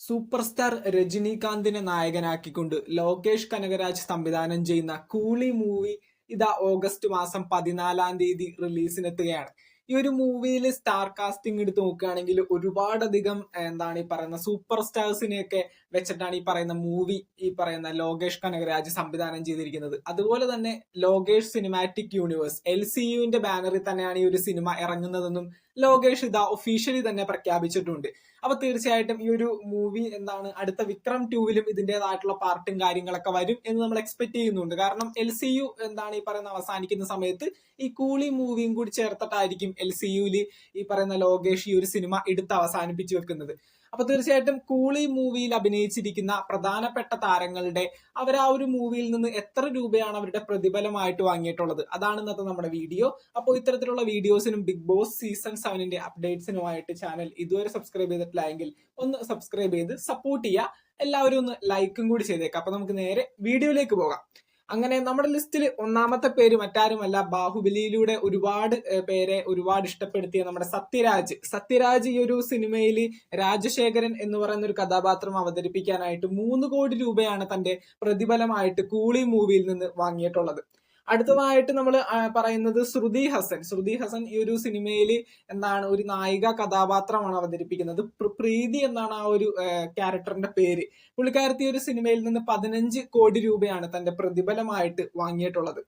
Super star രജനീകാന്തിനെ നായകനാക്കിക്കൊണ്ട് ലോകേഷ് കനകരാജ് സംവിധാനം ചെയ്യുന്ന കൂളി മൂവി ഇതാ ഓഗസ്റ്റ് മാസം പതിനാലാം തീയതി റിലീസിനെത്തുകയാണ്. ഈ ഒരു മൂവിയിൽ സ്റ്റാർ കാസ്റ്റിംഗ് എടുത്ത് നോക്കുകയാണെങ്കിൽ ഒരുപാടധികം എന്താണ് ഈ പറയുന്ന സൂപ്പർ സ്റ്റാർസിനെയൊക്കെ വെച്ചിട്ടാണ് ഈ പറയുന്ന മൂവി ഈ പറയുന്ന ലോകേഷ് കനകരാജ് സംവിധാനം ചെയ്തിരിക്കുന്നത്. അതുപോലെ തന്നെ Lokesh cinematic universe L C യുവിന്റെ ബാനറിൽ തന്നെയാണ് ഈ ഒരു സിനിമ ഇറങ്ങുന്നതെന്നും ലോകേഷ് ഇതാ ഒഫീഷ്യലി തന്നെ പ്രഖ്യാപിച്ചിട്ടുണ്ട്. അപ്പൊ തീർച്ചയായിട്ടും ഈ ഒരു മൂവി എന്താണ് അടുത്ത വിക്രം ടൂവിലും ഇതിന്റെതായിട്ടുള്ള പാർട്ടും കാര്യങ്ങളൊക്കെ വരും എന്ന് നമ്മൾ എക്സ്പെക്ട് ചെയ്യുന്നുണ്ട്. കാരണം എൽ സി യു എന്താണ് ഈ പറയുന്ന അവസാനിക്കുന്ന സമയത്ത് ഈ കൂളി മൂവിയും കൂടി ചേർത്തിട്ടായിരിക്കും എൽ സി യുവിൽ ഈ പറയുന്ന ലോകേഷ് ഈ ഒരു സിനിമ എടുത്ത് അവസാനിപ്പിച്ചു വെക്കുന്നത്. അപ്പൊ തീർച്ചയായിട്ടും കൂളി മൂവിയിൽ അഭിനയിച്ചിരിക്കുന്ന പ്രധാനപ്പെട്ട താരങ്ങളുടെ അവർ ആ ഒരു മൂവിയിൽ നിന്ന് എത്ര രൂപയാണ് അവരുടെ പ്രതിഫലമായിട്ട് വാങ്ങിയിട്ടുള്ളത്? അതാണ് ഇന്നത്തെ നമ്മുടെ വീഡിയോ. അപ്പോൾ ഇത്തരത്തിലുള്ള വീഡിയോസിനും ബിഗ് ബോസ് സീസൺ സെവനിന്റെ അപ്ഡേറ്റ്സിനുമായിട്ട് ചാനൽ ഇതുവരെ സബ്സ്ക്രൈബ് ചെയ്തിട്ടില്ലെങ്കിൽ ഒന്ന് സബ്സ്ക്രൈബ് ചെയ്ത് സപ്പോർട്ട് ചെയ്യുക. എല്ലാവരും ഒന്ന് ലൈക്കും കൂടി ചെയ്തേക്കാം. അപ്പൊ നമുക്ക് നേരെ വീഡിയോയിലേക്ക് പോകാം. അങ്ങനെ നമ്മുടെ ലിസ്റ്റിൽ ഒന്നാമത്തെ പേര് മറ്റാരുമല്ല ബാഹുബലിയിലൂടെ ഒരുപാട് പേരെ ഒരുപാട് ഇഷ്ടപ്പെടുത്തിയ നമ്മുടെ സത്യരാജ്. സത്യരാജ് ഈ ഒരു സിനിമയിൽ രാജശേഖരൻ എന്ന് പറയുന്ന ഒരു കഥാപാത്രം അവതരിപ്പിക്കാനായിട്ട് മൂന്ന് കോടി രൂപയാണ് തന്റെ പ്രതിഫലമായിട്ട് കൂളി മൂവിയിൽ നിന്ന് വാങ്ങിയിട്ടുള്ളത്. അടുത്തതായിട്ട് നമ്മൾ പറയുന്നത് ശ്രുതി ഹസൻ. ശ്രുതി ഹസൻ ഈ ഒരു സിനിമയിൽ എന്താണ് ഒരു നായിക കഥാപാത്രമാണ് അവതരിപ്പിക്കുന്നത്. പ്രീതി എന്നാണ് ആ ഒരു ക്യാരക്ടറിന്റെ പേര്. പുള്ളിക്കാരത്തി ഒരു സിനിമയിൽ നിന്ന് പതിനഞ്ച് കോടി രൂപയാണ് തന്റെ പ്രതിഫലമായിട്ട് വാങ്ങിയിട്ടുള്ളത്.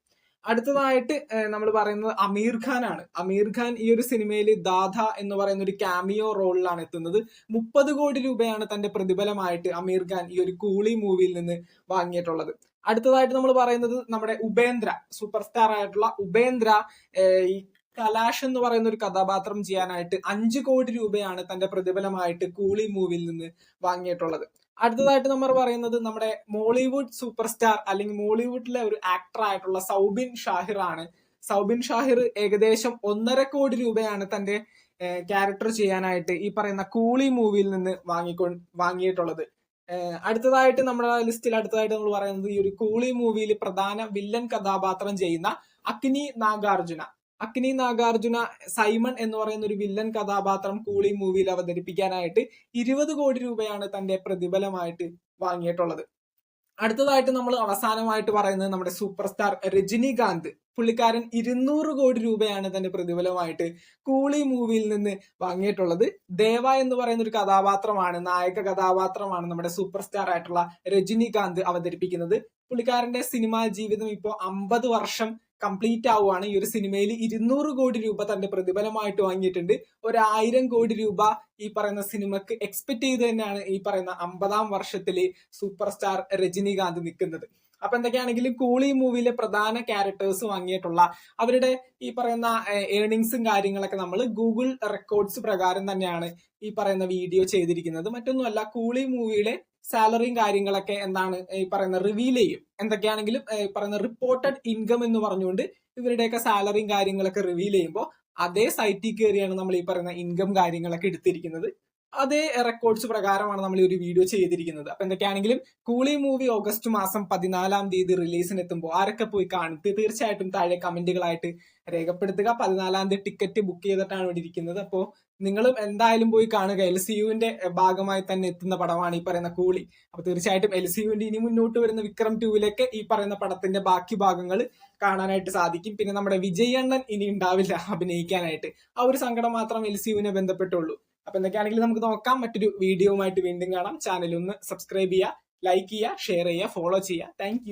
അടുത്തതായിട്ട് നമ്മൾ പറയുന്നത് അമീർ ഖാൻ ആണ് അമീർ ഖാൻ ഈ ഒരു സിനിമയിൽ ദാദ എന്ന് പറയുന്ന ഒരു ക്യാമിയോ റോളിലാണ് എത്തുന്നത്. മുപ്പത് കോടി രൂപയാണ് തന്റെ പ്രതിഫലമായിട്ട് അമീർ ഖാൻ ഈ ഒരു കൂളി മൂവിയിൽ നിന്ന് വാങ്ങിയിട്ടുള്ളത്. അടുത്തതായിട്ട് നമ്മൾ പറയുന്നത് നമ്മുടെ ഉപേന്ദ്ര സൂപ്പർ സ്റ്റാർ ആയിട്ടുള്ള ഉപേന്ദ്ര ഈ കലാഷ് എന്ന് പറയുന്ന ഒരു കഥാപാത്രം ചെയ്യാനായിട്ട് അഞ്ച് കോടി രൂപയാണ് തന്റെ പ്രതിഫലമായിട്ട് കൂളി മൂവിയിൽ നിന്ന് വാങ്ങിയിട്ടുള്ളത്. അടുത്തതായിട്ട് നമ്മൾ പറയുന്നത് നമ്മുടെ മോളിവുഡ് സൂപ്പർ സ്റ്റാർ അല്ലെങ്കിൽ മോളിവുഡിലെ ഒരു ആക്ടർ ആയിട്ടുള്ള സൗബിൻ ഷാഹിർ ആണ്. സൗബിൻ ഷാഹിർ ഏകദേശം ഒന്നര കോടി രൂപയാണ് തന്റെ ക്യാരക്ടർ ചെയ്യാനായിട്ട് ഈ പറയുന്ന കൂളി മൂവിയിൽ നിന്ന് വാങ്ങിക്കൊ വാങ്ങിയിട്ടുള്ളത്. അടുത്തതായിട്ട് നമ്മുടെ ലിസ്റ്റിൽ അടുത്തതായിട്ട് നമ്മൾ പറയുന്നത് ഈ ഒരു കൂളി മൂവിയിൽ പ്രധാന വില്ലൻ കഥാപാത്രം ചെയ്യുന്ന അഗ്നി നാഗാർജുന. അഗ്നി നാഗാർജുന സൈമൺ എന്ന് പറയുന്ന ഒരു വില്ലൻ കഥാപാത്രം കൂളി മൂവിയിൽ അവതരിപ്പിക്കാനായിട്ട് ഇരുപത് കോടി രൂപയാണ് തന്റെ പ്രതിഫലമായിട്ട് വാങ്ങിയിട്ടുള്ളത്. അടുത്തതായിട്ട് നമ്മൾ അവസാനമായിട്ട് പറയുന്നത് നമ്മുടെ സൂപ്പർ സ്റ്റാർ രജനീകാന്ത്. പുള്ളിക്കാരൻ ഇരുന്നൂറ് കോടി രൂപയാണ് തന്റെ പ്രതിഫലമായിട്ട് കൂളി മൂവിയിൽ നിന്ന് വാങ്ങിയിട്ടുള്ളത്. ദേവ എന്ന് പറയുന്ന ഒരു കഥാപാത്രമാണ് നായക കഥാപാത്രമാണ് നമ്മുടെ സൂപ്പർ സ്റ്റാർ ആയിട്ടുള്ള രജനീകാന്ത് അവതരിപ്പിക്കുന്നത്. പുള്ളിക്കാരന്റെ സിനിമാ ജീവിതം ഇപ്പോൾ അമ്പത് വർഷം കംപ്ലീറ്റ് ആവുകയാണ് ഈ ഒരു സിനിമയിൽ ഇരുന്നൂറ് കോടി രൂപ തന്റെ പ്രതിഫലമായിട്ട് വാങ്ങിയിട്ടുണ്ട്. ഒരായിരം കോടി രൂപ ഈ പറയുന്ന സിനിമക്ക് എക്സ്പെക്ട് ചെയ്ത് തന്നെയാണ് ഈ പറയുന്ന അമ്പതാം വർഷത്തിൽ സൂപ്പർ സ്റ്റാർ രജനീകാന്ത് നിൽക്കുന്നത് അപ്പൊ എന്തൊക്കെയാണെങ്കിലും കൂളി മൂവിയിലെ പ്രധാന ക്യാരക്ടേഴ്സ് വാങ്ങിയിട്ടുള്ള അവരുടെ ഈ പറയുന്ന ഏർണിങ്സും കാര്യങ്ങളൊക്കെ നമ്മൾ ഗൂഗിൾ റെക്കോർഡ്സ് പ്രകാരം തന്നെയാണ് ഈ പറയുന്ന വീഡിയോ ചെയ്തിരിക്കുന്നത്. മറ്റൊന്നുമല്ല കൂളി മൂവിയിലെ സാലറിയും കാര്യങ്ങളൊക്കെ എന്താണ് ഈ പറയുന്ന റിവീൽ ചെയ്യും. എന്തൊക്കെയാണെങ്കിലും പറയുന്ന റിപ്പോർട്ടഡ് ഇൻകം എന്ന് പറഞ്ഞുകൊണ്ട് ഇവരുടെയൊക്കെ സാലറിയും കാര്യങ്ങളൊക്കെ റിവീൽ ചെയ്യുമ്പോൾ അതേ സൈറ്റിൽ കയറിയാണ് നമ്മൾ ഈ പറയുന്ന ഇൻകം കാര്യങ്ങളൊക്കെ എടുത്തിരിക്കുന്നത്. അതേ റെക്കോർഡ്സ് പ്രകാരമാണ് നമ്മൾ ഈ ഒരു വീഡിയോ ചെയ്തിരിക്കുന്നത്. അപ്പൊ എന്തൊക്കെയാണെങ്കിലും കൂളി മൂവി ഓഗസ്റ്റ് മാസം പതിനാലാം തീയതി റിലീസിന് എത്തുമ്പോൾ ആരൊക്കെ പോയി കാണും? തീർച്ചയായിട്ടും താഴെ കമന്റുകളായിട്ട് രേഖപ്പെടുത്തുക. പതിനാലാം തീയതി ടിക്കറ്റ് ബുക്ക് ചെയ്തിട്ടാണ് ഇവിടെ ഇരിക്കുന്നത്. അപ്പോൾ നിങ്ങളും എന്തായാലും പോയി കാണുക. എൽ സി യുവിന്റെ ഭാഗമായി തന്നെ എത്തുന്ന പടമാണ് ഈ പറയുന്ന കൂളി. അപ്പൊ തീർച്ചയായിട്ടും എൽ സി യുവിന്റെ ഇനി മുന്നോട്ട് വരുന്ന വിക്രം ടൂവിലേക്ക് ഈ പറയുന്ന പടത്തിന്റെ ബാക്കി ഭാഗങ്ങൾ കാണാനായിട്ട് സാധിക്കും. പിന്നെ നമ്മുടെ വിജയ് അണ്ണൻ ഇനി ഉണ്ടാവില്ല അഭിനയിക്കാനായിട്ട്. ആ ഒരു സങ്കടം മാത്രം എൽ സി യുവിനെ ബന്ധപ്പെട്ടുള്ളൂ. അപ്പൊ എന്തൊക്കെയാണെങ്കിലും നമുക്ക് നോക്കാം. മറ്റൊരു വീഡിയോയുമായിട്ട് വീണ്ടും കാണാം. ചാനൽ ഒന്ന് സബ്സ്ക്രൈബ് ചെയ്യുക ലൈക്ക് ചെയ്യുക ഷെയർ ചെയ്യുക ഫോളോ ചെയ്യുക. താങ്ക്